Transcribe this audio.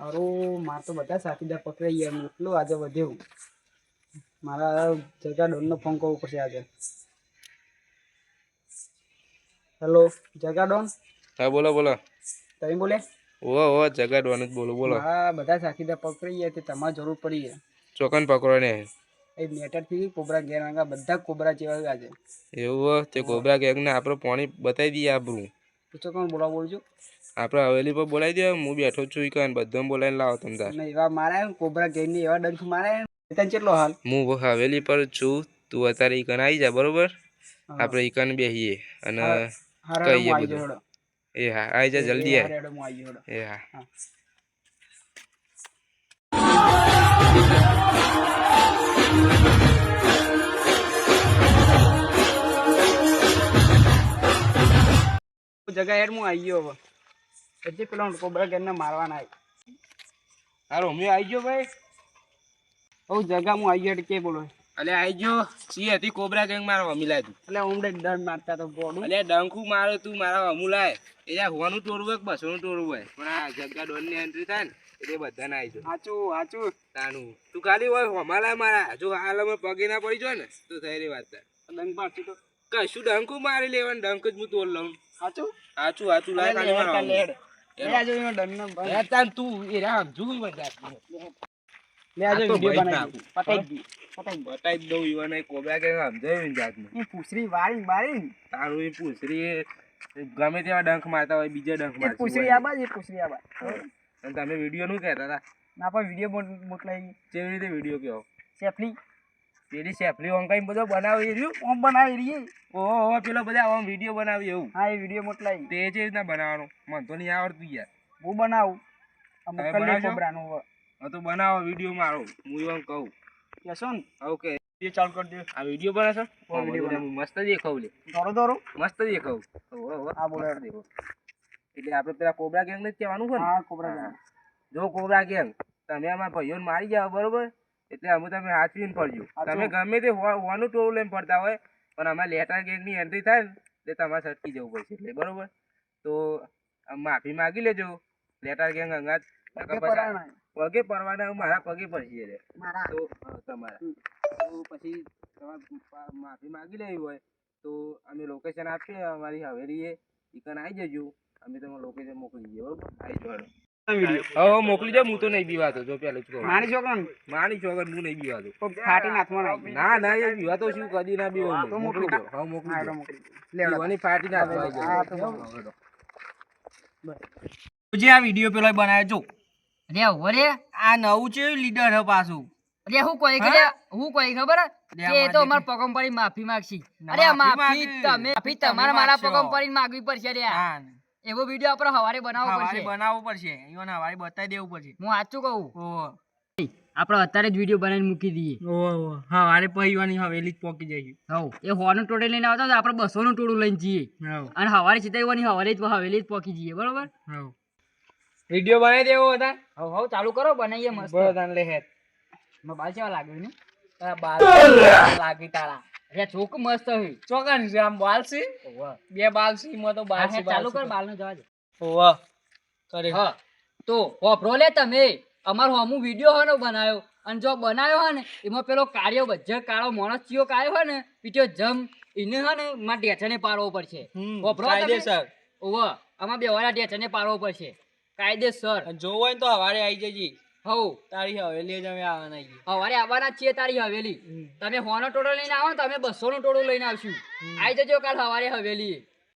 હારું માર તો બધા સાથીદાર પકડાઈ ગયા એટલું આજે વધ્યું. મારા જગા ડોનનો ફોન કરવો પડશે આજે. હેલો જગા ડોન? હા બોલો બોલો. તમે બોલે? ઓ ઓ જગાડવાનું જ બોલો બોલો. હા બધા સાથીદાર પકડાઈ ગયા તે તમારે જરૂર પડી ગયા ચોકન પકડો ને. એ મેટરથી કોબરા ગેંગ વાગા બધા કોબરા જેવા આજે. એવું હો, તે કોબરા ગેંગને આપણે પાણી બતાવી દઈએ આપણું. પૂછો કોણ બોલાવ બોલજો. આપણે હવેલી પર બોલાવી દે હું બેઠો છું ઈ કાન બધા બોલાવીને લાવો તમે તાર. એવા મારા કોબરા ઘેરની એવા ડંખ મારે તને કેટલો હાલ? હું હવેલી પર છું તું અત્યારે ઈ કાન આવી જા બરોબર? આપણે ઈ કાન બેસીએ અને કહીએ બધું. એ હા આવી જા જલ્દી આય. એ હા હા. જગા હેડ હું આવી ગયો હવે. એટલે પેલો કોબરા ઘેરને મારવાના હારો અમે આવી ગયો ભાઈ? હું જગા હું આવી ગયો કે બોલો. અલે આવી ગયો? સી હતી? કોબરા ગેંગ મારો અમીલાય તું. એટલે ઉમડે ડર મારતા તો બોડું અલે ડંખું મારે તું મારા અમુલાય એ જા હોવાનું ટોળું હોય બસોનું ટોળું હોય? પણ આ જગ્યા ડોનની એન્ટ્રી થાય ને એટલે બધાને આવી જાય સાચું સાચું. તાનું. તું ખાલી હોય હોમાલા મારા. જો હાલ અમે પગે ના પડી જાય ને તો થઈ રહી વાત થાય ડંગ મારતી તો. કશું ડંકુ મારી લેવાનું ડંખ જ હું તોડ લઉં. સાચું? સાચું સાચું લાય ખાલી મારો ગમે તેવા ડંખ મારતા હોય બીજા ડંખ મારતા પૂછરી આબા એ પૂછરી આબા અને તમે વીડિયો નું કહેતા હતા. ના પણ વીડિયો મોકલાઈ. કેવી રીતે વીડિયો કહો સેફલી. પેલી સેફલી કઈ બધો બનાવી રહ્યું? ઓમ બનાવી રહી ઓહો પેલો બધા ઓમ વીડિયો બનાવી એવું. હા એ વીડિયો મોકલાઈ તે જે રીતના બનાવવાનું. મને તો નહીં આવડતું યાર. હું બનાવું. આ? કોબરાનું. હા તો બનાવો વીડિયો મારો. હું એમ કહું. કેશો ને ઓકે વીડિયો ચાલુ કરી દે આ વીડિયો બનાવશો? video મસ્ત દેખાવ લે. દોરો દોરો મસ્ત દેખાવ. ઓહો, ઓહો, દેખો. એટલે આપણે પેલા કોબરા ગેંગ ને કહેવાનું છે ને? હા કોબરા ગેંગ. જો કોબરા ગેંગ તમે અમારા ભાઈઓને મારી જાઓ બરોબર? એટલે અમે તમે હાચવીને પડજો તમે ગમે તે હો- હોનું ટોળું લઈને પડતા હોય પણ અમારે લેટર ગેગની એન્ટ્રી થાય ને એટલે તમારે સટકી જવું પડશે એટલે બરોબર? તો માફી માગી લેજો. લેટર ગેંગ અંગાત પગે પડવાના મારા પગે પડશે રે તો તમારા. તો પછી તમારે માફી માગી લેવી હોય તો અમે લોકેશન આપીએ અમારી હવેલીએ. ચિકન આવી જજો. અમે તમને લોકેશન મોકલી દઈએ બરોબર? આવી જવાનું. હવે મોકલી દે હું તો નહીં બીવાતો. જો પેલું છોકરો માની છોકરો માની છોકરો હું નહીં બીવાતો. હાથમાં નાખી. ના ના એ બીવાતો શું? કદી ના બીવા તો મોકલી દો. હા મોકલી દો. બીવાની ફાટી ના આવી હા, તો જે આ વિડિયો પેલો બનાવ્યો જો. અરે વરે આ નવું છે લીડર હે પાછું. અરે હું કોઈ કે હું? કોઈ ખબર? કે એ તો મારી અમાર પગમ પડી માફી માંગશી. અરે માફી માફી તમે માફી તમે તમારે મારા. પગમ પડી માગવી પડશે રે હા એવો વીડિયો આપણે હવારે બનાવવો હવારે પડશે. બનાવવું પડશે. ઈવન હવારે બતાવી દેવું પડશે. હું સાચું કહું? ઓહો. આપણે અત્યારે જ વીડિયો બનાવીને મૂકી દઈએ. ઓહો હવારે પહીવાની હવેલી જ પોકી જઈએ હવ. એ હોનું ટોળે લઈને આવતા તો આપણે બસોનું ટોળું લઈને જઈએ. અને હવારે સીધા એવાની હવારે જ હવેલી જ પોકી જઈએ બરોબર? હવ. વીડિયો બનાવી દેવો હતા? હવ હવ ચાલુ કરો બનાવીએ મસ્ત. બરોબર લે હેડ મોબાઈલ કેવા લાગ્યું ને? બાર લાગી તારા. અરે ચોક મસ્ત હોય ચોકન છે આમ બાલ છે? બે બાલ છે એમાં તો બાલ છે ચાલુ કર બાલનો જવા દે. ઓવા કરે. હા. તો વાપરો લે તમે. અમારો હમું વિડિયો હોનો ને બનાવ્યો અને જો બનાવ્યો હોય ને એમાં પેલો કાર્યો બજ્જ કાળો માણસ ચિયો કાયો હોય ને પીટ્યો જમ એને હોય ને માં ઢેચણે પાડવો પડશે. હમ, વાપરો તમે? સર. ઓવા આમાં બે વાળા ઢેચણે પાડવો પડશે. કાયદેસર જોવો હોય ને તો હવારે આવી જજે. હવ તારી હવેલી જ અમે આવવાના છીએ. હવારે આવવાના જ છીએ તારી હવેલી. તમે હોનો ટોળો લઈને આવો ને તો અમે બસો નો ટોળો લઈને આવશું. આવી જજો કાલ હવારે હવેલી